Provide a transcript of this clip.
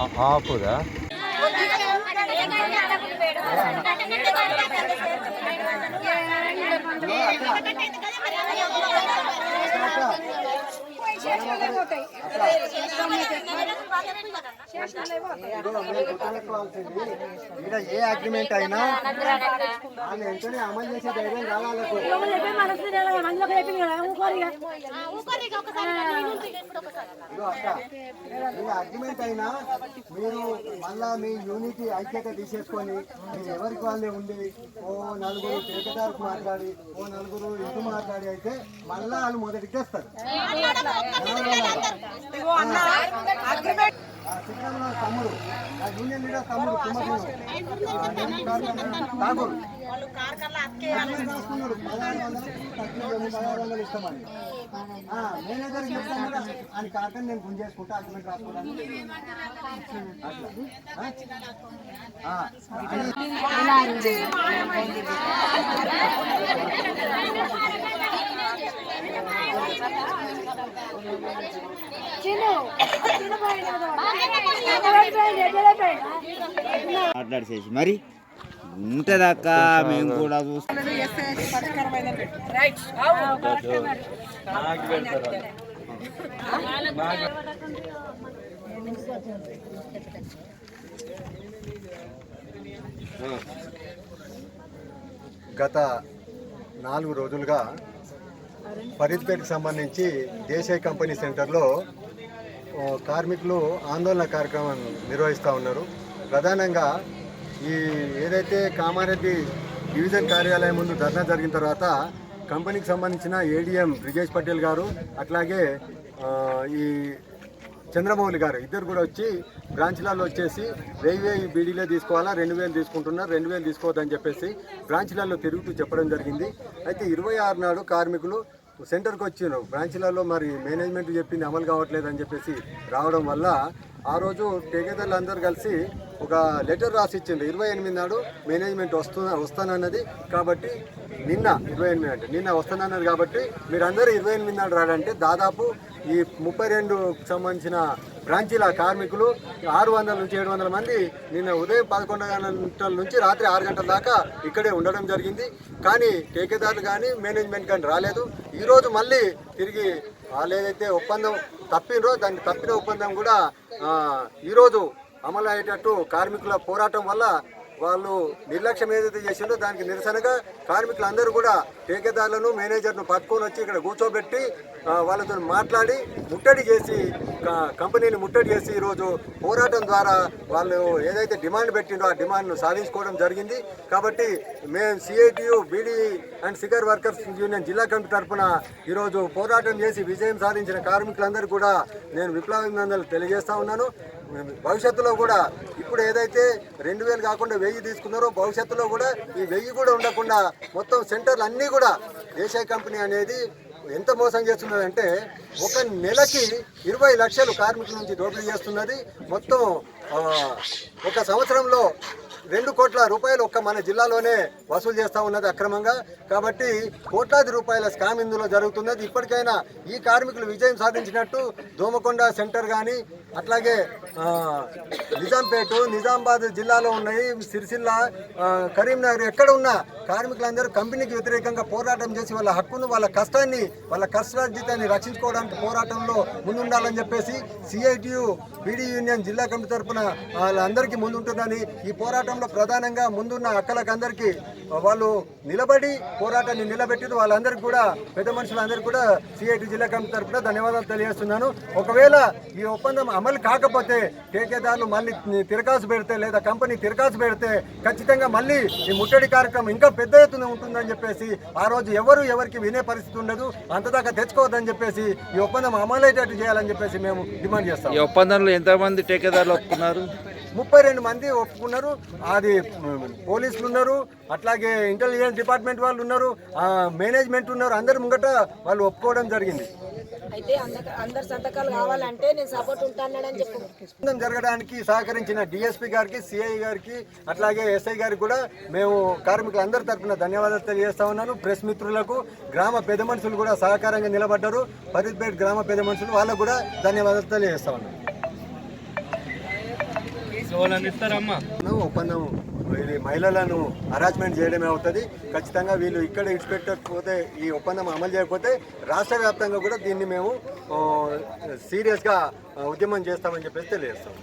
ఆపుదా ఇక్కడ ఏ అగ్రిమెంట్ అయినా వాళ్ళు వెంటనే అమలు చేసే ధైర్యం కావాలకు అగ్రిమెంట్ అయినా మీరు మళ్ళా మీ యూనిటీ ఐక్యత తీసేసుకొని మీరు ఎవరికి వాళ్ళే ఉండి ఓ నలుగురు తిరగదారికి మాట్లాడి ఓ నలుగురు ఇంటి మాట్లాడి అయితే మళ్ళా వాళ్ళు మొదటికి తెస్తారు. తమ్ముడు యూనియన్ లీడర్ తమ్ముడు ఠాగూర్ రాసుకున్నాడు పదహారు వందలు పదహారు వందలు ఇస్తామని మేనేజర్ చెప్తాను కూడా ఆయన కాకుండా నేను అగ్రిమెంట్ రాసుకోవడానికి మాట్లాడిసేసి మరి ఉంటదక్క మేము కూడా చూస్తాం. గత నాలుగు రోజులుగా ఫరీద్పేటకు సంబంధించి దేశాయ్ కంపెనీ సెంటర్లో కార్మికులు ఆందోళన కార్యక్రమం నిర్వహిస్తూ ఉన్నారు. ప్రధానంగా ఈ ఏదైతే కామారెడ్డి డివిజన్ కార్యాలయం ముందు ధర్నా జరిగిన తర్వాత కంపెనీకి సంబంధించిన ఏడీఎం బ్రిజేష్ పటేల్ గారు అట్లాగే ఈ చంద్రమౌళి గారు ఇద్దరు కూడా వచ్చి బ్రాంచ్లలో వచ్చేసి వెయ్యి వెయ్యి బీడీలే తీసుకోవాలా రెండు వేలు తీసుకుంటున్నారు రెండు వేలు తీసుకోవద్దని చెప్పేసి బ్రాంచ్లలో తిరుగుతూ చెప్పడం జరిగింది. అయితే ఇరవై ఆరు నాడు కార్మికులు సెంటర్కి వచ్చిన బ్రాంచ్లలో మరి మేనేజ్మెంట్ చెప్పింది అమలు కావట్లేదు అని చెప్పేసి రావడం వల్ల ఆ రోజు టేకేదారులు అందరూ కలిసి ఒక లెటర్ రాసి ఇచ్చింది ఇరవై ఎనిమిది నాడు మేనేజ్మెంట్ వస్తు వస్తానన్నది. కాబట్టి నిన్న ఇరవై ఎనిమిది అంటే నిన్న వస్తానన్నది కాబట్టి మీరందరూ ఇరవై ఎనిమిది నాడు రాడంటే దాదాపు ఈ ముప్పై రెండుకు సంబంధించిన బ్రాంచీల కార్మికులు ఆరు వందల నుంచి ఏడు వందల మంది నిన్న ఉదయం పదకొండు గంటల నుంచి రాత్రి ఆరు గంటల దాకా ఇక్కడే ఉండడం జరిగింది. కానీ టేకేదారులు కానీ మేనేజ్మెంట్ కానీ రాలేదు. ఈరోజు మళ్ళీ తిరిగి వాళ్ళు ఏదైతే ఒప్పందం తప్పినరో దాన్ని తప్పిన ఒప్పందం కూడా ఈరోజు అమలు అయ్యేటట్టు కార్మికుల పోరాటం వల్ల వాళ్ళు నిర్లక్ష్యం ఏదైతే చేసిందో దానికి నిరసనగా కార్మికులందరూ కూడా టేకేదారులను మేనేజర్ను పట్టుకొని వచ్చి ఇక్కడ కూర్చోబెట్టి వాళ్ళతో మాట్లాడి ముట్టడి చేసి కంపెనీని ముట్టడి చేసి ఈరోజు పోరాటం ద్వారా వాళ్ళు ఏదైతే డిమాండ్ పెట్టిందో ఆ డిమాండ్ను సాధించుకోవడం జరిగింది. కాబట్టి మేము CITU beedi and cigar workers union జిల్లా కమిటీ తరఫున ఈరోజు పోరాటం చేసి విజయం సాధించిన కార్మికులందరూ కూడా నేను విప్లవాభినందనలు తెలియజేస్తా ఉన్నాను. భవిష్యత్తులో కూడా ఇప్పుడు ఏదైతే రెండు వేలు కాకుండా వెయ్యి తీసుకున్నారో భవిష్యత్తులో కూడా ఈ వెయ్యి కూడా ఉండకుండా మొత్తం సెంటర్లు అన్నీ కూడా దేశాయ్ కంపెనీ అనేది ఎంత మోసం చేస్తున్నదంటే ఒక నెలకి ఇరవై లక్షలు కార్మికుల నుంచి దోపిడీ చేస్తున్నది. మొత్తం ఒక సంవత్సరంలో రెండు కోట్ల రూపాయలు ఒక్క మన జిల్లాలోనే వసూలు చేస్తూ ఉన్నది అక్రమంగా. కాబట్టి కోట్లాది రూపాయల స్కామ్ ఇందులో జరుగుతున్నది. ఇప్పటికైనా ఈ కార్మికులు విజయం సాధించినట్టు దోమకొండ సెంటర్ కానీ అట్లాగే నిజాంపేట నిజామాబాద్ జిల్లాలో ఉన్నాయి. సిరిసిల్ల కరీంనగర్ ఎక్కడ ఉన్నా కార్మికులందరూ కంపెనీకి వ్యతిరేకంగా పోరాటం చేసి వాళ్ళ హక్కును వాళ్ళ కష్టాన్ని వాళ్ళ కష్టార్జితాన్ని రక్షించుకోవడానికి పోరాటంలో ముందుండాలని చెప్పేసి సిఐటియు బీడీ యూనియన్ జిల్లా కమిటీ తరఫున వాళ్ళందరికీ ముందుంటుందని ఈ పోరాటంలో ప్రధానంగా ముందున్న అక్కలకు అందరికీ వాళ్ళు నిలబడి పోరాటాన్ని నిలబెట్టి వాళ్ళందరికీ కూడా పెద్ద మనుషులందరికీ కూడా సిఐటి జిల్లా కమిటీ తరఫున ధన్యవాదాలు తెలియజేస్తున్నాను. ఒకవేళ ఈ ఒప్పందం అమలు కాకపోతే ठेकेదారులు మళ్ళీ తిరకాసు పెడితే లేదా కంపెనీ తిరకాసు పెడితే ఖచ్చితంగా మళ్ళీ ఈ ముట్టడి కార్యక్రమం ఇంకా పెద్ద ఎత్తున ఉంటుందని చెప్పేసి ఆ రోజు ఎవరు ఎవరికి వినే పరిస్థితి ఉండదు. అంతదాకా తెచ్చుకోవద్దని చెప్పేసి ఈ ఒప్పందం అమలయ్యేటట్టు చేయాలని చెప్పేసి మేము డిమాండ్ చేస్తాం. ఈ ఒప్పందంలో ఎంతమంది టేకేదారులు ఒప్పుకున్నారు? ముప్పై రెండు మంది ఒప్పుకున్నారు. అది పోలీసులు ఉన్నారు. అట్లాగే ఇంటెలిజెన్స్ డిపార్ట్మెంట్ వాళ్ళు ఉన్నారు. మేనేజ్మెంట్ ఉన్నారు. అందరి ముంగట వాళ్ళు ఒప్పుకోవడం జరిగింది. అయితే అందరు సంతకాలు కావాలంటే నేను సపోర్ట్ ఉంటానని చెప్పు. జరగడానికి సహకరించిన డిఎస్పీ గారికి సిఐ గారికి అట్లాగే ఎస్ఐ గారికి కూడా మేము కార్మికులందరి తరఫున ధన్యవాదాలు తెలియజేస్తా ఉన్నాను. ప్రెస్ మిత్రులకు గ్రామ పెద్ద మనుషులు కూడా సహకారంగా నిలబడ్డారు. ఫరీద్పేట్ గ్రామ పెద్ద మనుషులు వాళ్ళకు కూడా ధన్యవాదాలు తెలియజేస్తా ఉన్నాను. ఒప్పందం ఇది మహిళలను హరాస్మెంట్ చేయడమే అవుతుంది. ఖచ్చితంగా వీళ్ళు ఇక్కడ ఇచ్చిపెట్టకపోతే ఈ ఒప్పందం అమలు చేయకపోతే రాష్ట్ర వ్యాప్తంగా కూడా దీన్ని మేము సీరియస్గా ఉద్యమం చేస్తామని చెప్పేసి తెలియజేస్తాం.